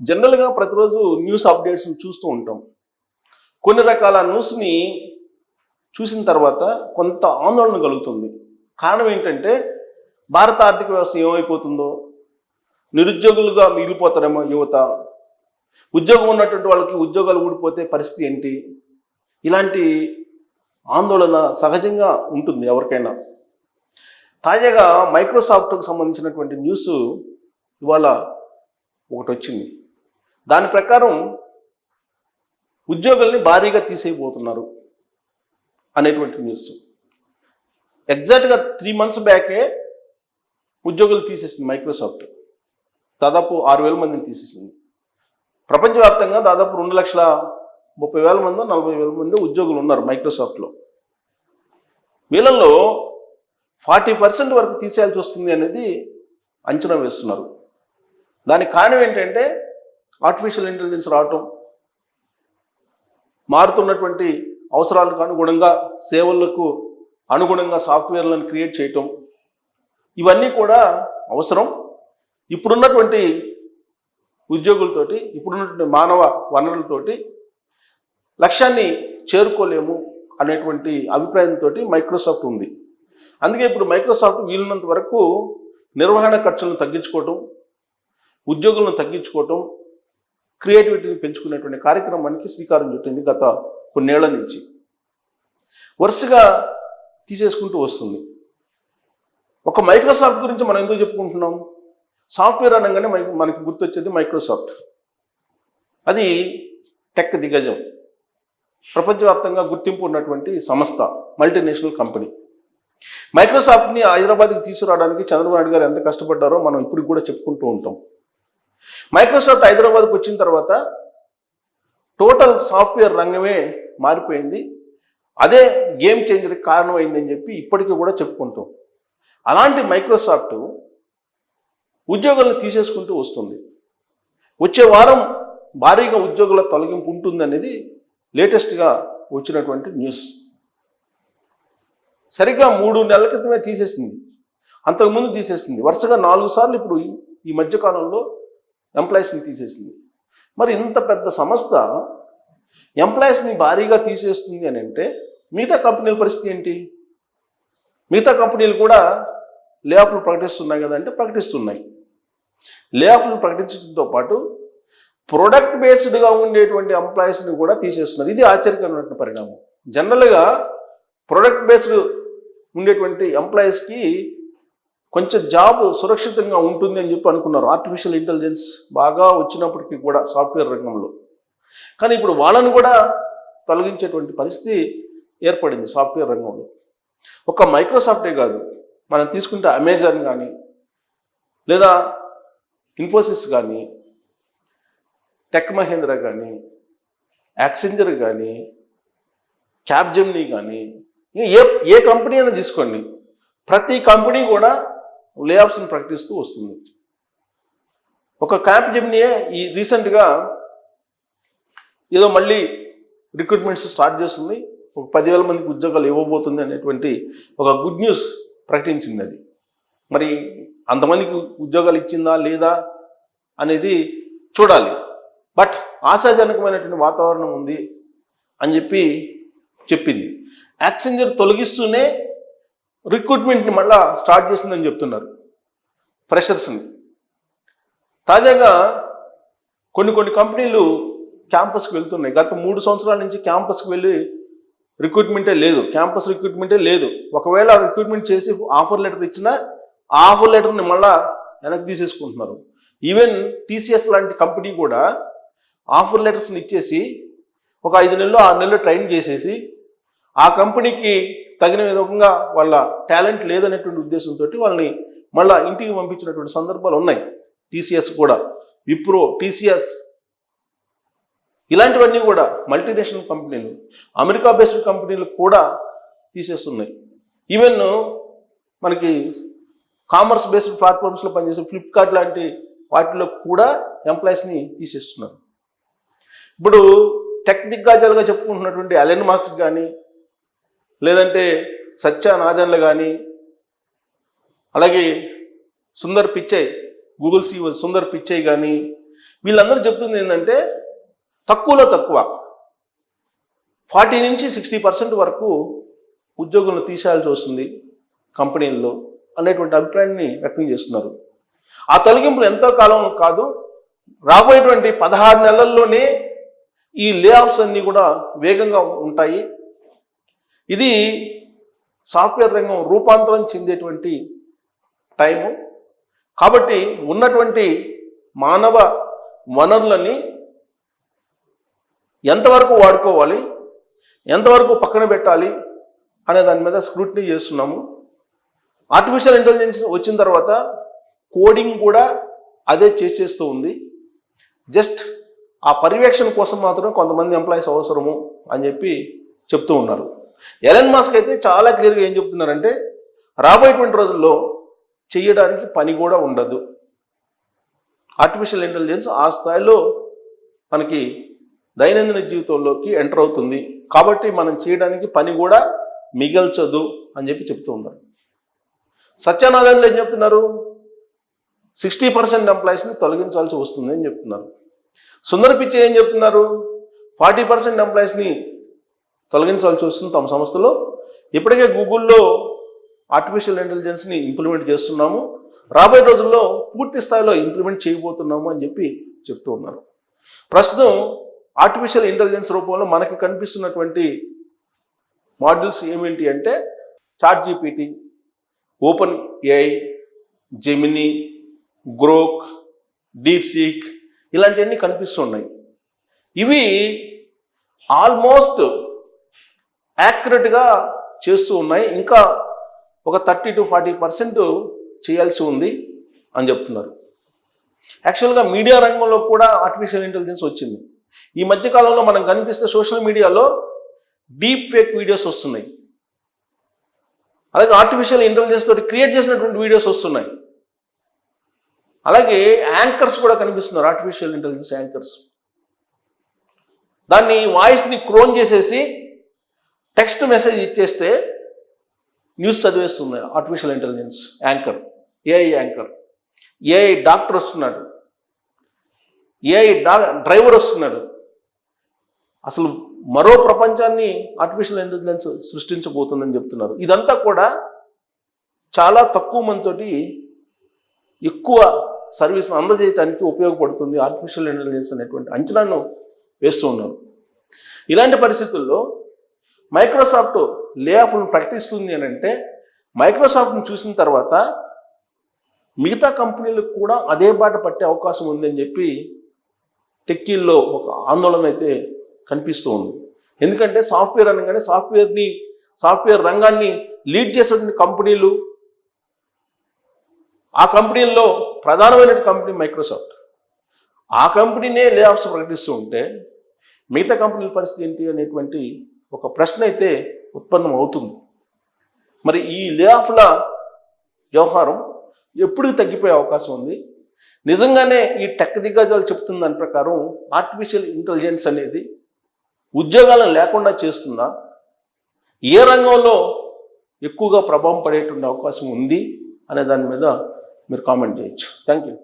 జనరల్గా ప్రతిరోజు news updates చూస్తూ ఉంటాం. కొన్ని రకాల న్యూస్ని చూసిన తర్వాత కొంత ఆందోళన కలుగుతుంది. కారణం ఏంటంటే భారత ఆర్థిక వ్యవస్థ ఏమైపోతుందో నిరుద్యోగులుగా మిగిలిపోతారేమో యువత ఉద్యోగం ఉన్నటువంటి వాళ్ళకి ఉద్యోగాలు ఊడిపోతే పరిస్థితి ఏంటి? ఇలాంటి ఆందోళన సహజంగా ఉంటుంది ఎవరికైనా. తాజాగా మైక్రోసాఫ్ట్కు సంబంధించినటువంటి న్యూస్ ఇవాళ ఒకటి వచ్చింది దాని ప్రకారం ఉద్యోగుల్ని భారీగా తీసేయబోతున్నారు అనేటువంటి న్యూస్ ఎగ్జాక్ట్గా త్రీ మంత్స్ బ్యాకే ఉద్యోగులు తీసేసింది మైక్రోసాఫ్ట్ దాదాపు ఆరు వేల మందిని తీసేసింది. ప్రపంచవ్యాప్తంగా దాదాపు రెండు లక్షల ముప్పై వేల మంది నలభై వేల మంది ఉద్యోగులు ఉన్నారు మైక్రోసాఫ్ట్లో వీళ్ళల్లో ఫార్టీ పర్సెంట్ వరకు తీసేయాల్సి వస్తుంది అనేది అంచనా వేస్తున్నారు. దానికి కారణం ఏంటంటే ఆర్టిఫిషియల్ ఇంటెలిజెన్స్ రావటం మారుతున్నటువంటి అవసరాలకు అనుగుణంగా సేవలకు అనుగుణంగా సాఫ్ట్వేర్లను క్రియేట్ చేయటం ఇవన్నీ కూడా అవసరం. ఇప్పుడున్నటువంటి ఉద్యోగులతోటి ఇప్పుడున్నటువంటి మానవ వనరులతోటి లక్ష్యాన్ని చేరుకోలేము అనేటువంటి అభిప్రాయంతో మైక్రోసాఫ్ట్ ఉంది. అందుకే ఇప్పుడు మైక్రోసాఫ్ట్ వీలున్నంత వరకు నిర్వహణ ఖర్చులను తగ్గించుకోవటం ఉద్యోగులను తగ్గించుకోవటం క్రియేటివిటీని పెంచుకునేటువంటి కార్యక్రమానికి శ్రీకారం చుట్టింది గత కొన్నేళ్ళ నుంచి. వరుసగా తీసేసుకుంటూ వస్తుంది. ఒక మైక్రోసాఫ్ట్ గురించి మనం ఎందుకు చెప్పుకుంటున్నాం? సాఫ్ట్వేర్ అనగానే మనకి మనకి గుర్తొచ్చేది మైక్రోసాఫ్ట్. అది టెక్ దిగ్గజం. ప్రపంచవ్యాప్తంగా గుర్తింపు ఉన్నటువంటి సంస్థ మల్టీనేషనల్ కంపెనీ. మైక్రోసాఫ్ట్ని హైదరాబాద్కి తీసుకురావడానికి చంద్రబాబు నాయుడు గారు ఎంత కష్టపడ్డారో మనం ఇప్పుడు కూడా చెప్పుకుంటూ ఉంటాం. మైక్రోసాఫ్ట్ హైదరాబాద్కి వచ్చిన తర్వాత టోటల్ సాఫ్ట్వేర్ రంగమే మారిపోయింది. అదే గేమ్ చేంజర్కి కారణమైందని చెప్పి ఇప్పటికీ కూడా చెప్పుకుంటాం. అలాంటి మైక్రోసాఫ్ట్ ఉద్యోగులను తీసేసుకుంటూ వస్తుంది. వచ్చే వారం భారీగా ఉద్యోగుల తొలగింపు ఉంటుంది అనేది లేటెస్ట్గా వచ్చినటువంటి న్యూస్. సరిగ్గా మూడు నెలల క్రితమే తీసేసింది. అంతకుముందు తీసేసింది. వరుసగా నాలుగు సార్లు ఇప్పుడు ఈ- ఈ మధ్యకాలంలో ఎంప్లాయీస్ని తీసేసింది. మరి ఇంత పెద్ద సంస్థ ఎంప్లాయీస్ని భారీగా తీసేస్తుంది అని అంటే మిగతా కంపెనీల పరిస్థితి ఏంటి? మిగతా కంపెనీలు కూడా లేఆఫ్లు ప్రకటిస్తున్నాయి కదంటే ప్రకటిస్తున్నాయి. లేఆఫ్లు ప్రకటించడంతో పాటు ప్రొడక్ట్ బేస్డ్గా ఉండేటువంటి ఎంప్లాయీస్ని కూడా తీసేస్తున్నారు. ఇది ఆశ్చర్యకరమైన పరిణామం. జనరల్గా ప్రొడక్ట్ బేస్డ్ ఉండేటువంటి ఎంప్లాయీస్కి కొంచెం జాబ్ సురక్షితంగా ఉంటుంది అని చెప్పి అనుకున్నారు. ఆర్టిఫిషియల్ ఇంటెలిజెన్స్ బాగా వచ్చినప్పటికీ కూడా సాఫ్ట్వేర్ రంగంలో. కానీ ఇప్పుడు వాళ్ళను కూడా తొలగించేటువంటి పరిస్థితి ఏర్పడింది సాఫ్ట్వేర్ రంగంలో. ఒక మైక్రోసాఫ్టే కాదు మనం తీసుకుంటే అమెజాన్ కానీ లేదా ఇన్ఫోసిస్ కానీ టెక్ మహేంద్ర కానీ యాక్సెంజర్ కానీ క్యాబ్జెమ్నీ కానీ ఏ ఏ కంపెనీ అయినా తీసుకోండి. ప్రతి కంపెనీ కూడా లే ఆఫ్స్ని ప్రకటిస్తూ వస్తుంది. ఒక క్యాంప్ జెమ్నీయే ఈ రీసెంట్గా ఏదో మళ్ళీ రిక్రూట్మెంట్స్ స్టార్ట్ చేస్తుంది. ఒక పదివేల మందికి ఉద్యోగాలు ఇవ్వబోతుంది అనేటువంటి ఒక గుడ్ న్యూస్ ప్రకటించింది అది. మరి అంతమందికి ఉద్యోగాలు ఇచ్చిందా లేదా అనేది చూడాలి. బట్ ఆశాజనకమైనటువంటి వాతావరణం ఉంది అని చెప్పి చెప్పింది. యాక్సెంజర్ తొలగిస్తూనే రిక్రూట్మెంట్ని మళ్ళా స్టార్ట్ చేసిందని చెప్తున్నారు. ఫ్రెషర్స్ని. తాజాగా కొన్ని కొన్ని కంపెనీలు క్యాంపస్కి వెళ్తున్నాయి. గత మూడు సంవత్సరాల నుంచి క్యాంపస్కి వెళ్ళి రిక్రూట్మెంటే లేదు. క్యాంపస్ రిక్రూట్మెంటే లేదు. ఒకవేళ రిక్రూట్మెంట్ చేసి ఆఫర్ లెటర్ ఇచ్చినా ఆఫర్ లెటర్ని మళ్ళా వెనక్కి తీసేసుకుంటున్నారు. ఈవెన్ టీసీఎస్ లాంటి కంపెనీ కూడా ఆఫర్ లెటర్స్ని ఇచ్చేసి ఒక ఐదు నెలలు ఆరు నెలలు ట్రైన్ చేసేసి ఆ కంపెనీకి తగిన విధంగా వాళ్ళ టాలెంట్ లేదనేటువంటి ఉద్దేశంతో వాళ్ళని మళ్ళా ఇంటికి పంపించినటువంటి సందర్భాలు ఉన్నాయి. టీసీఎస్ కూడా. విప్రో టీసీఎస్ ఇలాంటివన్నీ కూడా మల్టీనేషనల్ కంపెనీలు అమెరికా బేస్డ్ కంపెనీలు కూడా తీసేస్తున్నాయి. ఈవెన్ మనకి కామర్స్ బేస్డ్ ప్లాట్ఫామ్స్లో పనిచేసే ఫ్లిప్కార్ట్ లాంటి వాటిలో కూడా ఎంప్లాయీస్ని తీసేస్తున్నారు. ఇప్పుడు టెక్ దిగ్గాజాలుగా చెప్పుకుంటున్నటువంటి అలెన్ మాస్క్ కానీ లేదంటే సత్య నాదన్లు కానీ అలాగే సుందర్ పిచ్చయ్ గూగుల్ సి సుందర్ పిచ్చయ్ కానీ వీళ్ళందరూ చెప్తుంది ఏంటంటే తక్కువలో తక్కువ. ఫార్టీ నుంచి సిక్స్టీ పర్సెంట్ వరకు ఉద్యోగులను తీసేయాల్సి వస్తుంది కంపెనీల్లో అనేటువంటి అభిప్రాయాన్ని వ్యక్తం చేస్తున్నారు. ఆ తొలగింపులు ఎంతో కాలం కాదు రాబోయేటువంటి పదహారు నెలల్లోనే ఈ లే ఆఫ్స్ అన్నీ కూడా వేగంగా ఉంటాయి. ఇది సాఫ్ట్వేర్ రంగం రూపాంతరం చెందేటువంటి టైము. కాబట్టి ఉన్నటువంటి మానవ వనరులని ఎంతవరకు వాడుకోవాలి ఎంతవరకు పక్కన పెట్టాలి అనే దాని మీద స్క్రూటినీ చేస్తున్నాము. ఆర్టిఫిషియల్ ఇంటెలిజెన్స్ వచ్చిన తర్వాత కోడింగ్ కూడా అదే చేసేస్తూ ఉంది. జస్ట్ ఆ పర్యవేక్షణ కోసం మాత్రమే కొంతమంది ఎంప్లాయీస్ అవసరము అని చెప్పి చెప్తూ ఉన్నారు. ఎలన్ మాస్క్ అయితే చాలా క్లియర్గా ఏం చెప్తున్నారంటే రాబోయేటువంటి రోజుల్లో చేయడానికి పని కూడా ఉండదు. ఆర్టిఫిషియల్ ఇంటెలిజెన్స్ ఆ స్థాయిలో మనకి దైనందిన జీవితంలోకి ఎంటర్ అవుతుంది. కాబట్టి మనం చేయడానికి పని కూడా మిగల్చదు అని చెప్పి చెప్తూ ఉన్నారు. సత్యనారాయణలు ఏం చెప్తున్నారు? సిక్స్టీ పర్సెంట్ ఎంప్లాయీస్ని తొలగించాల్సి వస్తుంది అని చెప్తున్నారు. సుందర పిచ్చే ఏం చెప్తున్నారు? ఫార్టీ పర్సెంట్ ఎంప్లాయీస్ని తొలగించాల్సి వస్తుంది తమ సంస్థలో. ఇప్పటికే గూగుల్లో ఆర్టిఫిషియల్ ఇంటెలిజెన్స్ని ఇంప్లిమెంట్ చేస్తున్నాము. రాబోయే రోజుల్లో పూర్తి స్థాయిలో ఇంప్లిమెంట్ చేయబోతున్నాము అని చెప్పి చెప్తూ ఉన్నారు. ప్రస్తుతం ఆర్టిఫిషియల్ ఇంటెలిజెన్స్ రూపంలో మనకి కనిపిస్తున్నటువంటి మాడ్యూల్స్ ఏమేంటి అంటే ChatGPT OpenAI Gemini Grok DeepSeek ఇలాంటివన్నీ కనిపిస్తున్నాయి ఇవి ఆల్మోస్ట్ యాక్యురేట్గా చేస్తూ ఉన్నాయి. ఇంకా ఒక థర్టీ టు ఫార్టీ పర్సెంట్ చేయాల్సి ఉంది అని చెప్తున్నారు. యాక్చువల్గా మీడియా రంగంలో కూడా ఆర్టిఫిషియల్ ఇంటెలిజెన్స్ వచ్చింది. ఈ మధ్య కాలంలో మనం కనిపిస్తే సోషల్ మీడియాలో డీప్ ఫేక్ వీడియోస్ వస్తున్నాయి. అలాగే ఆర్టిఫిషియల్ ఇంటెలిజెన్స్ తోటి క్రియేట్ చేసినటువంటి వీడియోస్ వస్తున్నాయి. అలాగే యాంకర్స్ కూడా కనిపిస్తున్నారు ఆర్టిఫిషియల్ ఇంటెలిజెన్స్ యాంకర్స్ దాన్ని వాయిస్ని క్రోన్ చేసేసి టెక్స్ట్ మెసేజ్ ఇచ్చేస్తే news చదివేస్తుంది artificial intelligence anchor AI anchor AI doctor వస్తున్నాడు. ఏఐ డా డ్రైవర్ వస్తున్నాడు. అసలు మరో ప్రపంచాన్ని ఆర్టిఫిషియల్ ఇంటెలిజెన్స్ సృష్టించబోతుందని చెప్తున్నారు. ఇదంతా కూడా చాలా తక్కువ మందితోటి ఎక్కువ సర్వీస్ అందజేయడానికి ఉపయోగపడుతుంది ఆర్టిఫిషియల్ ఇంటెలిజెన్స్ అనేటువంటి అంచనాను వేస్తూ ఉన్నారు. ఇలాంటి పరిస్థితుల్లో మైక్రోసాఫ్ట్ లే ఆఫ్ను ప్రకటిస్తుంది అని అంటే మైక్రోసాఫ్ట్ని చూసిన తర్వాత మిగతా కంపెనీలకు కూడా అదే బాట పట్టే అవకాశం ఉందని చెప్పి టెక్కీల్లో ఒక ఆందోళన అయితే కనిపిస్తూ ఉంది. ఎందుకంటే సాఫ్ట్వేర్ అనగానే సాఫ్ట్వేర్ని సాఫ్ట్వేర్ రంగాన్ని లీడ్ చేసేటువంటి కంపెనీలు ఆ కంపెనీల్లో ప్రధానమైన కంపెనీ మైక్రోసాఫ్ట్. ఆ కంపెనీనే లే ఆఫ్స్ ప్రకటిస్తూ ఉంటే మిగతా కంపెనీల పరిస్థితి ఏంటి అనేటువంటి ఒక ప్రశ్న అయితే ఉత్పన్నం అవుతుంది మరి ఈ లే ఆఫ్ల వ్యవహారం ఎప్పుడు తగ్గిపోయే అవకాశం ఉంది? నిజంగానే ఈ టెక్ దిగ్గజాలు చెప్తున్న దాని ప్రకారం ఆర్టిఫిషియల్ ఇంటెలిజెన్స్ అనేది ఉద్యోగాలను లేకుండా చేస్తుందా? ఏ రంగంలో ఎక్కువగా ప్రభావం పడేటువంటి అవకాశం ఉంది? అనే దాని మీద మీరు కామెంట్ చేయొచ్చు. Thank you